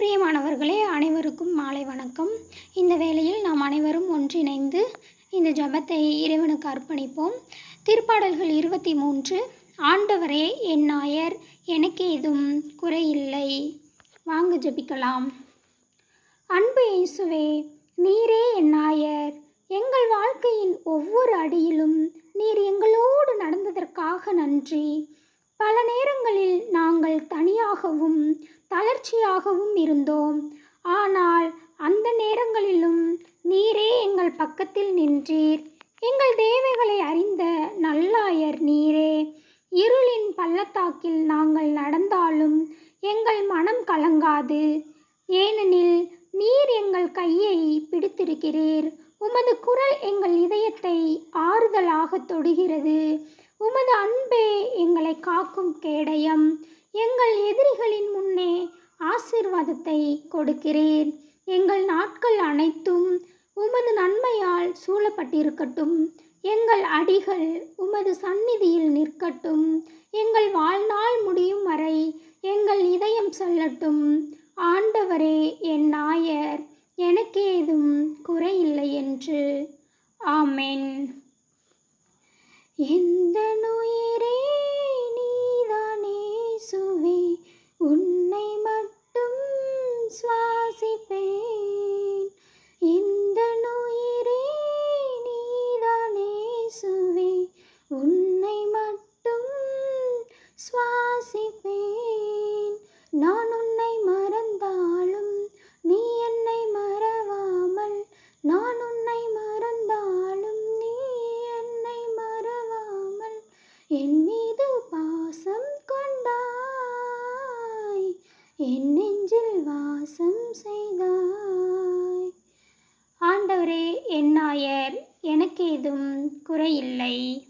பிரியமானவர்களே அனைவருக்கும் மாலை வணக்கம். இந்த வேளையில் நாம் அனைவரும் ஒன்றிணைந்து இந்த ஜெபத்தை இறைவனுக்கு அர்ப்பணிப்போம். திருப்பாடல்கள் இருபத்தி மூன்று ஆண்டவரே என் நாயர் எனக்கு ஏதும் குறையில்லை. வாங்க ஜெபிக்கலாம். அன்பு இயேசுவே நீரே என் நாயர். எங்கள் வாழ்க்கையின் ஒவ்வொரு அடியிலும் நீர் எங்களோடு நடந்ததற்காக நன்றி. பல நேரங்களில் நாங்கள் தனியாகவும் தளர்ச்சியாகவும் இருந்தோம். ஆனால் அந்த நேரங்களிலும் நீரே எங்கள் பக்கத்தில் நின்றீர். எங்கள் தேவைகளை அறிந்த நல்லாயர் நீரே. இருளின் பள்ளத்தாக்கில் நாங்கள் நடந்தாலும் எங்கள் மனம் கலங்காது. ஏனெனில் நீர் எங்கள் கையை பிடித்திருக்கிறீர். உமது குரல் எங்கள் இதயத்தை ஆறுதலாக தொடுகிறது. உமது அன்பே எங்களை காக்கும் கேடயம். எங்கள் எதிரிகளின் முன்னே ஆசீர்வாதத்தை கொடுக்கிறேன். எங்கள் நாட்கள் அனைத்தும் உமது நன்மையால் சூழப்பட்டிருக்கட்டும். எங்கள் அடிகள் உமது சந்நிதியில் நிற்கட்டும். எங்கள் வாழ்நாள் முடியும் வரை எங்கள் இதயம் சொல்லட்டும். ஆண்டவரே என் நாயர் எனக்கேதும் குறையில்லை என்று. ஆமென். எந்த நோயே என் மீது பாசம் கொண்டாய். என் நெஞ்சில் வாசம் செய்தாய். ஆண்டவரே என் நாயர் எனக்கு ஏதும் குறையில்லை.